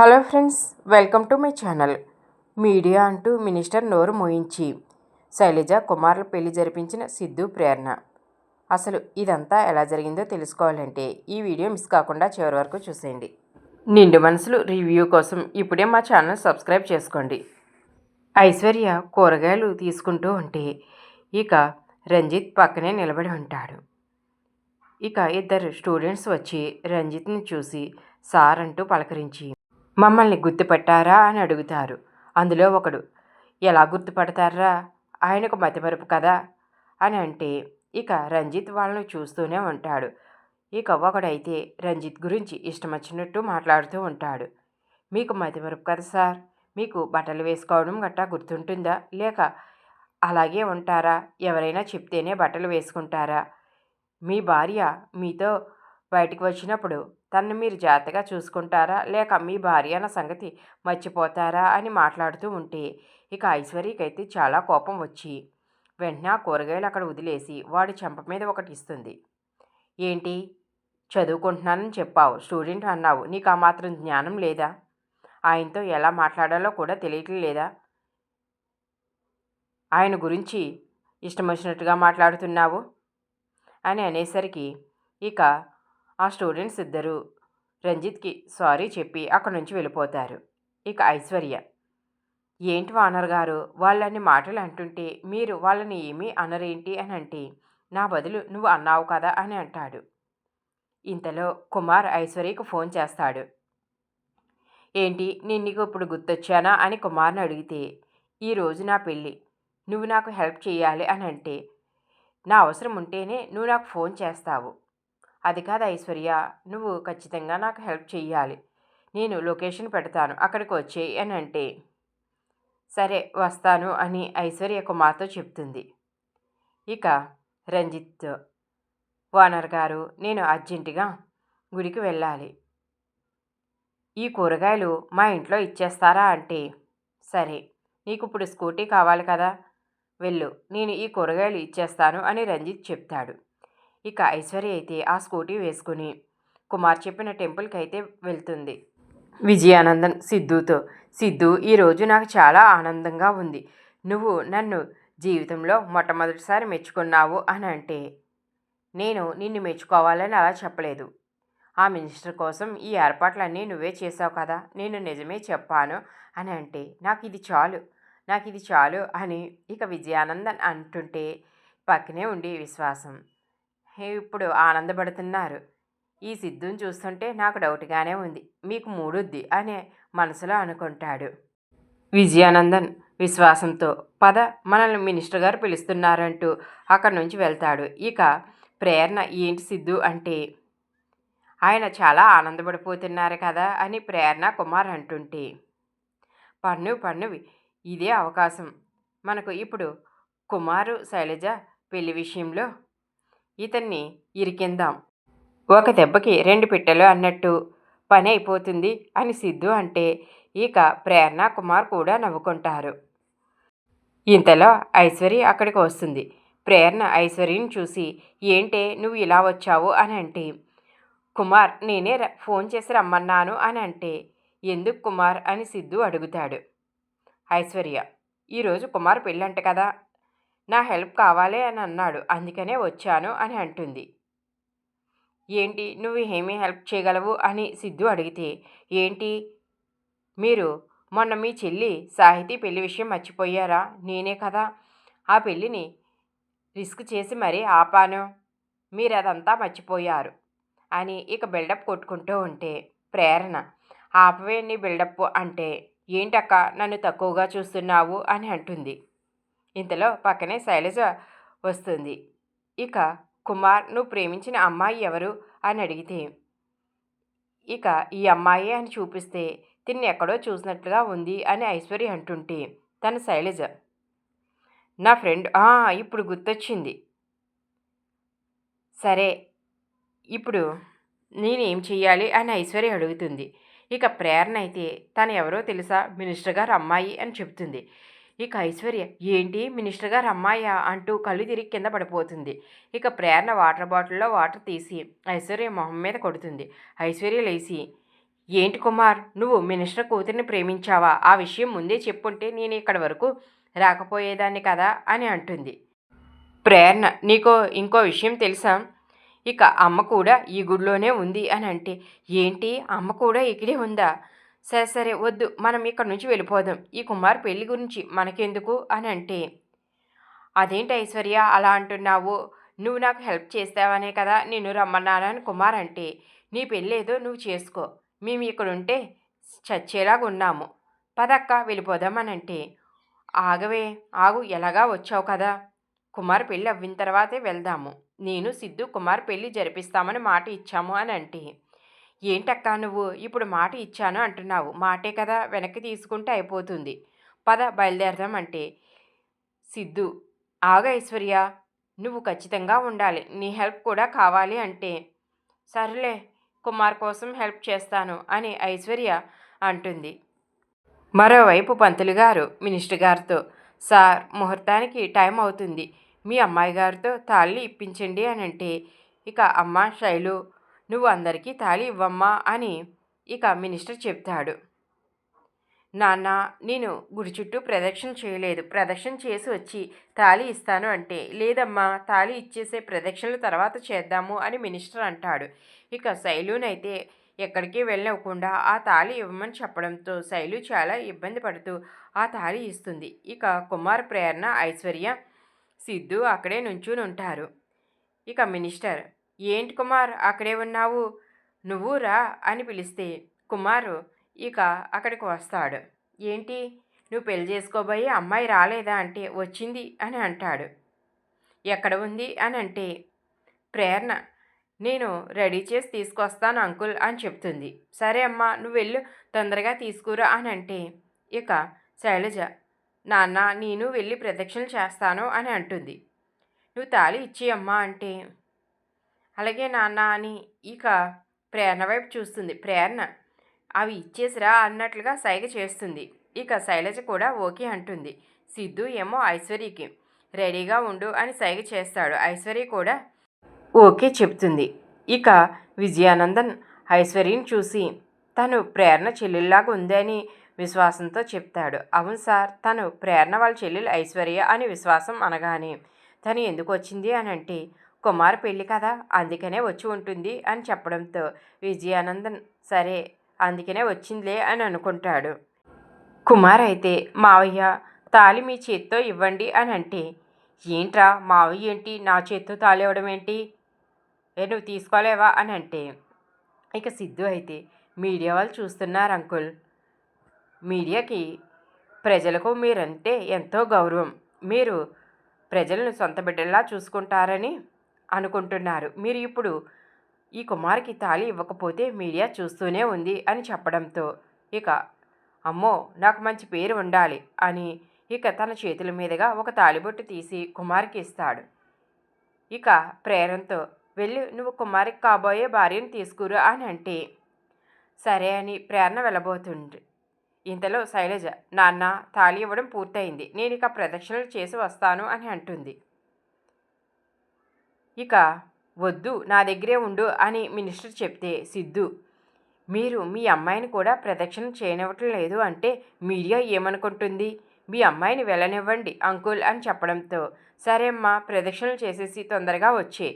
Hello friends welcome to my channel. Media అంటూ minister నోరు మోయించి శైలజ కుమారుల పెళ్ళి జరిపించిన సిద్ధు ప్రేరణ. అసలు ఇదంతా ఎలా జరిగిందో తెలుసుకోవాలంటే ఈ వీడియో మిస్ కాకుండా చివరి వరకు చూసేయండి. నిండు మనసులు రివ్యూ కోసం ఇప్పుడే మా ఛానల్ సబ్స్క్రైబ్ చేసుకోండి. ఐశ్వర్య కూరగాయలు తీసుకుంటూ ఉంటే ఇక రంజిత్ పక్కనే నిలబడి ఉంటాడు. ఇక ఇద్దరు స్టూడెంట్స్ వచ్చి రంజిత్ని చూసి సార్ అంటూ పలకరించి మమ్మల్ని గుర్తుపట్టారా? అని అడుగుతారు. అందులో ఒకడు ఎలా గుర్తుపడతారా? ఆయనకు మతిమరుపు కదా? అని అంటే ఇక రంజిత్ వాళ్ళని చూస్తూనే ఉంటాడు. ఇక ఒకడైతే రంజిత్ గురించి ఇష్టం వచ్చినట్టు మాట్లాడుతూ ఉంటాడు. మీకు మతిమరుపు కదా సార్? మీకు బట్టలు వేసుకోవడం గట్టా గుర్తుంటుందా? లేక అలాగే ఉంటారా? ఎవరైనా చెప్తేనే బట్టలు వేసుకుంటారా? మీ భార్య మీతో బయటికి వచ్చినప్పుడు తనను మీరు జాగ్రత్తగా చూసుకుంటారా? లేక మీ భార్య అన్న సంగతి మర్చిపోతారా? అని మాట్లాడుతూ ఉంటే ఇక ఐశ్వర్యకైతే చాలా కోపం వచ్చి వెంటనే ఆ కూరగాయలు అక్కడ వదిలేసి వాడి చెంప మీద ఒకటి ఇస్తుంది. ఏంటి? చదువుకుంటున్నానని చెప్పావు స్టూడెంట్ అన్నావు నీకు ఆ మాత్రం జ్ఞానం లేదా? ఆయనతో ఎలా మాట్లాడాలో కూడా తెలియటం లేదా? ఆయన గురించి ఇష్టం వచ్చినట్టుగా మాట్లాడుతున్నావు? అని అనేసరికి ఇక ఆ స్టూడెంట్స్ ఇద్దరు రంజిత్కి సారీ చెప్పి అక్కడి నుంచి వెళ్ళిపోతారు. ఇక ఐశ్వర్య ఏంటి వానర్ గారు? వాళ్ళని మాటలు అంటుంటే మీరు వాళ్ళని ఏమీ అనరేంటి అని అంటే నా బదులు నువ్వు అన్నావు కదా అని అంటాడు. ఇంతలో కుమార్ ఐశ్వర్యకు ఫోన్ చేస్తాడు. ఏంటి నేను నీకు ఇప్పుడు గుర్తొచ్చానా? అని కుమార్ని అడిగితే ఈరోజు నా పెళ్ళి. నువ్వు నాకు హెల్ప్ చేయాలి అని అంటే నా అవసరం ఉంటేనే నువ్వు నాకు ఫోన్ చేస్తావు. అది కాదు ఐశ్వర్య నువ్వు ఖచ్చితంగా నాకు హెల్ప్ చెయ్యాలి. నేను లొకేషన్ పెడతాను అక్కడికి వచ్చేయి అని అంటే సరే వస్తాను అని ఐశ్వర్య కుమార్తో చెప్తుంది. ఇక రంజిత్ ఓనర్ గారు నేను అర్జెంటుగా గుడికి వెళ్ళాలి. ఈ కూరగాయలు మా ఇంట్లో ఇచ్చేస్తారా అంటే సరే నీకు ఇప్పుడు స్కూటీ కావాలి కదా వెళ్ళు నేను ఈ కూరగాయలు ఇచ్చేస్తాను అని రంజిత్ చెప్తాడు. ఇక ఐశ్వర్య అయితే ఆ స్కూటీ వేసుకుని కుమార్ చెప్పిన టెంపుల్కి అయితే వెళ్తుంది. విజయానందన్ సిద్ధుతో సిద్ధు ఈరోజు నాకు చాలా ఆనందంగా ఉంది. నువ్వు నన్ను జీవితంలో మొట్టమొదటిసారి మెచ్చుకున్నావు అని అంటే నేను నిన్ను మెచ్చుకోవాలని అలా చెప్పలేదు. ఆ మినిస్టర్ కోసం ఈ ఏర్పాట్లన్నీ నువ్వే చేసావు కదా నేను నిజమే చెప్పాను అని అంటే నాకు ఇది చాలు నాకు ఇది చాలు అని ఇక విజయానందన్ అంటుంటే పక్కనే ఉండి విశ్వాసం. ఇప్పుడు ఆనందపడుతున్నారు. ఈ సిద్ధుని చూస్తుంటే నాకు డౌట్గానే ఉంది. మీకు మూడుద్ది అనే మనసులో అనుకుంటాడు. విజయానందన్ విశ్వాసంతో పద మనల్ని మినిస్టర్ గారు పిలుస్తున్నారంటూ అక్కడి నుంచి వెళ్తాడు. ఇక ప్రేరణ ఏంటి సిద్ధు అంటే ఆయన చాలా ఆనందపడిపోతున్నారు కదా అని ప్రేరణ కుమార్ అంటుంటే పన్ను పన్నువి ఇదే అవకాశం. మనకు ఇప్పుడు కుమారు శైలజ పెళ్ళి విషయంలో ఇతన్ని ఇరికిందాం. ఒక దెబ్బకి రెండు పిట్టలు అన్నట్టు. పని అయిపోతుంది అని సిద్ధు అంటే ఇక ప్రేరణ కుమార్ కూడా నవ్వుకుంటారు. ఇంతలో ఐశ్వర్య అక్కడికి వస్తుంది. ప్రేరణ ఐశ్వర్యని చూసి ఏంటే నువ్వు ఇలా వచ్చావు? అని అంటే కుమార్ నేనే ఫోన్ చేసి రమ్మన్నాను అని అంటే ఎందుకు కుమార్? అని సిద్ధు అడుగుతాడు. ఐశ్వర్య ఈరోజు కుమార్ పెళ్ళంట కదా? నా హెల్ప్ కావాలి అని అన్నాడు. అందుకనే వచ్చాను అని అంటుంది. ఏంటి? నువ్వు ఏమీ హెల్ప్ చేయగలవు? అని సిద్ధు అడిగితే ఏంటి? మీరు మొన్న మీ చెల్లి సాహితీ పెళ్ళి విషయం మర్చిపోయారా? నేనే కదా. ఆ పెళ్ళిని రిస్క్ చేసి మరీ ఆపాను. మీరు అదంతా మర్చిపోయారు. అని ఇక బిల్డప్ కొట్టుకుంటూ ఉంటే ప్రేరణ. ఆపవే నీ బిల్డప్ అంటే ఏంటక్క నన్ను తక్కువగా చూస్తున్నావు? అని అంటుంది. ఇంతలో పక్కనే శైలజ వస్తుంది. ఇక కుమార్ నువ్వు ప్రేమించిన అమ్మాయి ఎవరు? అని అడిగితే ఇక ఈ అమ్మాయి అని చూపిస్తే తిన్ని ఎక్కడో చూసినట్లుగా ఉంది అని ఐశ్వర్య అంటుంటే తన శైలజ నా ఫ్రెండ్ ఇప్పుడు గుర్తొచ్చింది. సరే ఇప్పుడు నేనేం చెయ్యాలి? అని ఐశ్వర్య అడుగుతుంది. ఇక ప్రేరణ అయితే తను ఎవరో తెలుసా? మినిస్టర్ గారు అమ్మాయి అని చెప్తుంది ఇక ఐశ్వర్య ఏంటి? మినిస్టర్ గారు అమ్మాయా? అంటూ కళ్ళు తిరిగి కింద పడిపోతుంది. ఇక ప్రేరణ వాటర్ బాటిల్లో వాటర్ తీసి ఐశ్వర్య మొహం మీద కొడుతుంది. ఐశ్వర్య లేచి ఏంటి కుమార్? నువ్వు మినిస్టర్ కూతురిని ప్రేమించావా? ఆ విషయం ముందే చెప్పుంటే నేను ఇక్కడి వరకు రాకపోయేదాన్ని కదా? అని అంటుంది. ప్రేరణ నీకో ఇంకో విషయం తెలుసా? ఇక అమ్మ కూడా ఈ గుడిలోనే ఉంది అని అంటే ఏంటి? అమ్మ కూడా ఇక్కడే ఉందా? సరే సరే వద్దు. మనం ఇక్కడ నుంచి వెళ్ళిపోదాం. ఈ కుమార్ పెళ్ళి గురించి మనకెందుకు అని అంటే అదేంటి ఐశ్వర్య అలా అంటున్నావు? నువ్వు నాకు హెల్ప్ చేస్తావనే కదా నేను రమ్మన్నానని కుమార్ అంటే నీ పెళ్ళేదో నువ్వు చేసుకో. మేము ఇక్కడ ఉంటే చచ్చేలాగా ఉన్నాము. పదక్క వెళ్ళిపోదామని అంటే ఆగవే ఆగు. ఎలాగా వచ్చావు కదా? కుమార్ పెళ్ళి అవ్విన తర్వాతే వెళ్దాము. నేను సిద్ధు కుమార్ పెళ్ళి జరిపిస్తామని మాట ఇచ్చాము అని అంటే ఏంటక్క నువ్వు? ఇప్పుడు మాట ఇచ్చాను అంటున్నావు. మాటే కదా వెనక్కి తీసుకుంటే అయిపోతుంది. పద బయలుదేరదాం అంటే. సిద్ధు ఆగ ఐశ్వర్య నువ్వు ఖచ్చితంగా ఉండాలి. నీ హెల్ప్ కూడా కావాలి అంటే. సర్లే కుమార్ కోసం హెల్ప్ చేస్తాను అని ఐశ్వర్య అంటుంది. మరోవైపు పంతులు గారు మినిస్టర్ గారితో సార్ ముహూర్తానికి టైం అవుతుంది. మీ అమ్మాయి గారితో తాళి ఇప్పించండి అని అంటే. ఇక అమ్మ శైలు నువ్వు అందరికీ తాళి ఇవ్వమ్మా అని ఇక మినిస్టర్ చెప్తాడు. నాన్న నేను గుడి చుట్టూ ప్రదక్షిణ చేయలేదు. ప్రదక్షిణ చేసి వచ్చి తాళి ఇస్తాను అంటే లేదమ్మా తాళి ఇచ్చేసే ప్రదక్షిణలు తర్వాత చేద్దాము అని మినిస్టర్ అంటాడు. ఇక శైలునైతే ఎక్కడికి వెళ్ళకుండా ఆ తాళి ఇవ్వమని చెప్పడంతో శైలు చాలా ఇబ్బంది పడుతూ ఆ తాళి ఇస్తుంది. ఇక కుమార్ ప్రేరణ ఐశ్వర్య సిద్ధు అక్కడే నుంచుని ఉంటారు. ఇక మినిస్టర్ ఏంటి కుమార్ అక్కడే ఉన్నావు? నువ్వు రా అని పిలిస్తే కుమారు ఇక అక్కడికి వస్తాడు. ఏంటి? నువ్వు పెళ్ళి చేసుకోబోయి అమ్మాయి రాలేదా అంటే వచ్చింది అని అంటాడు. ఎక్కడ ఉంది? అని అంటే ప్రేరణ నేను రెడీ చేసి తీసుకొస్తాను అంకుల్ అని చెప్తుంది. సరే అమ్మా నువ్వు వెళ్ళు తొందరగా తీసుకురా అని అంటే ఇక శైలజ నాన్న నేను వెళ్ళి ప్రదక్షిణలు చేస్తాను అని అంటుంది. నువ్వు తాళి ఇచ్చి అమ్మా అంటే అలాగే నాన్న అని ఇక ప్రేరణ వైపు చూస్తుంది. ప్రేరణ అవి ఇచ్చేసిరా అన్నట్లుగా సైగ చేస్తుంది. ఇక శైలజ కూడా ఓకే అంటుంది. సిద్ధు ఏమో ఐశ్వర్యకి రెడీగా ఉండు అని సైగ చేస్తాడు. ఐశ్వర్య కూడా ఓకే చెప్తుంది. ఇక విజయానందన్ ఐశ్వర్యని చూసి తను ప్రేరణ చెల్లెల్లాగా ఉందని విశ్వాసంతో చెప్తాడు. అవును సార్ తను ప్రేరణ వాళ్ళ చెల్లెలు ఐశ్వర్య అని విశ్వాసం అనగానే తను ఎందుకు వచ్చింది? అని అంటే కుమార్ పెళ్ళి కదా అందుకనే వచ్చి ఉంటుంది అని చెప్పడంతో విజయానందన్ సరే అందుకనే వచ్చిందిలే అని అనుకుంటాడు. కుమార్ అయితే మావయ్య తాళి మీ చేత్తో ఇవ్వండి అని అంటే ఏంట్రా మావయ్య ఏంటి? నా చేత్తో తాళి ఇవ్వడం ఏంటి? ఏ నువ్వు తీసుకోలేవా? అని అంటే ఇక సిద్ధు అయితే మీడియా వాళ్ళు చూస్తున్నారు అంకుల్. మీడియాకి ప్రజలకు మీరంటే ఎంతో గౌరవం. మీరు ప్రజలను సొంత బిడ్డల్లా చూసుకుంటారని అనుకుంటున్నారు. మీరు ఇప్పుడు ఈ కుమార్కి తాళి ఇవ్వకపోతే మీడియా చూస్తూనే ఉంది అని చెప్పడంతో ఇక అమ్మో నాకు మంచి పేరు ఉండాలి అని ఇక తన చేతుల మీదుగా ఒక తాలిబొట్టు తీసి కుమార్కి ఇస్తాడు. ఇక ప్రేరణతో వెళ్ళి నువ్వు కుమారికి కాబోయే భార్యను తీసుకురా అని అంటే సరే అని ప్రేరణ వెళ్ళబోతుంది ఇంతలో శైలజ నాన్న తాళి ఇవ్వడం పూర్తయింది. నేను ఇక ప్రదక్షిణలు చేసి వస్తాను అని అంటుంది. ఇక వద్దు నా దగ్గరే ఉండు అని మినిస్టర్ చెప్తే సిద్ధు. మీరు మీ అమ్మాయిని కూడా ప్రదక్షిణ చేయనివ్వటం లేదు అంటే మీడియా ఏమనుకుంటుంది? మీ అమ్మాయిని వెళ్ళనివ్వండి అంకుల్ అని చెప్పడంతో సరే అమ్మా ప్రదక్షిణలు చేసేసి తొందరగా వచ్చే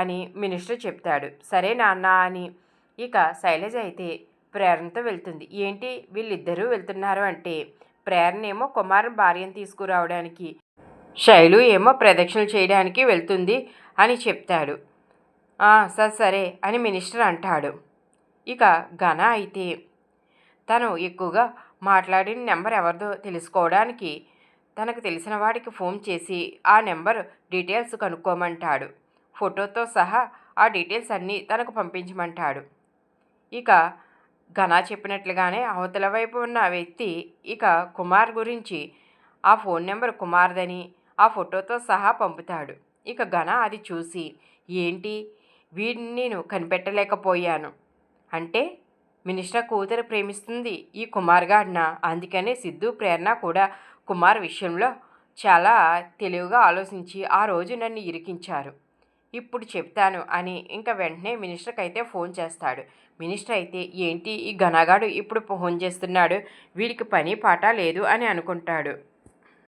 అని మినిస్టర్ చెప్తాడు. సరే నాన్న అని. ఇక శైలజ అయితే ప్రేరణతో వెళ్తుంది. ఏంటి? వీళ్ళిద్దరూ వెళ్తున్నారు అంటే ప్రేరణ ఏమో కుమారుని భార్యను తీసుకురావడానికి శైలు ఏమో ప్రదక్షిణలు చేయడానికి వెళ్తుంది అని చెప్తాడు. సరే సరే అని మినిస్టర్ అంటాడు. ఇక ఘన అయితే తను ఎక్కువగా మాట్లాడిన నెంబర్ ఎవరిదో తెలుసుకోవడానికి తనకు తెలిసిన వాడికి ఫోన్ చేసి ఆ నెంబర్ డీటెయిల్స్ కనుక్కోమంటాడు. ఫోటోతో సహా ఆ డీటెయిల్స్ అన్నీ తనకు పంపించమంటాడు. ఇక ఘన చెప్పినట్లుగానే అవతల వైపు ఉన్న వ్యక్తి ఇక కుమార్ గురించి ఆ ఫోన్ నెంబర్ కుమార్దని ఆ ఫోటోతో సహా పంపుతాడు. ఇక ఘన అది చూసి ఏంటి? వీడిని నేను కనిపెట్టలేకపోయాను. అంటే మినిస్టర్ కూతురు ప్రేమిస్తుంది ఈ కుమార్గాడిన? అందుకనే సిద్ధు ప్రేరణ కూడా కుమార్ విషయంలో చాలా తెలివిగా ఆలోచించి ఆ రోజు నన్ను ఇరికించారు. ఇప్పుడు చెప్తాను అని ఇంకా వెంటనే మినిస్టర్కి అయితే ఫోన్ చేస్తాడు. మినిస్టర్ అయితే ఏంటి? ఈ ఘనగాడు ఇప్పుడు ఫోన్ చేస్తున్నాడు. వీడికి పని పాట లేదు అని అనుకుంటాడు.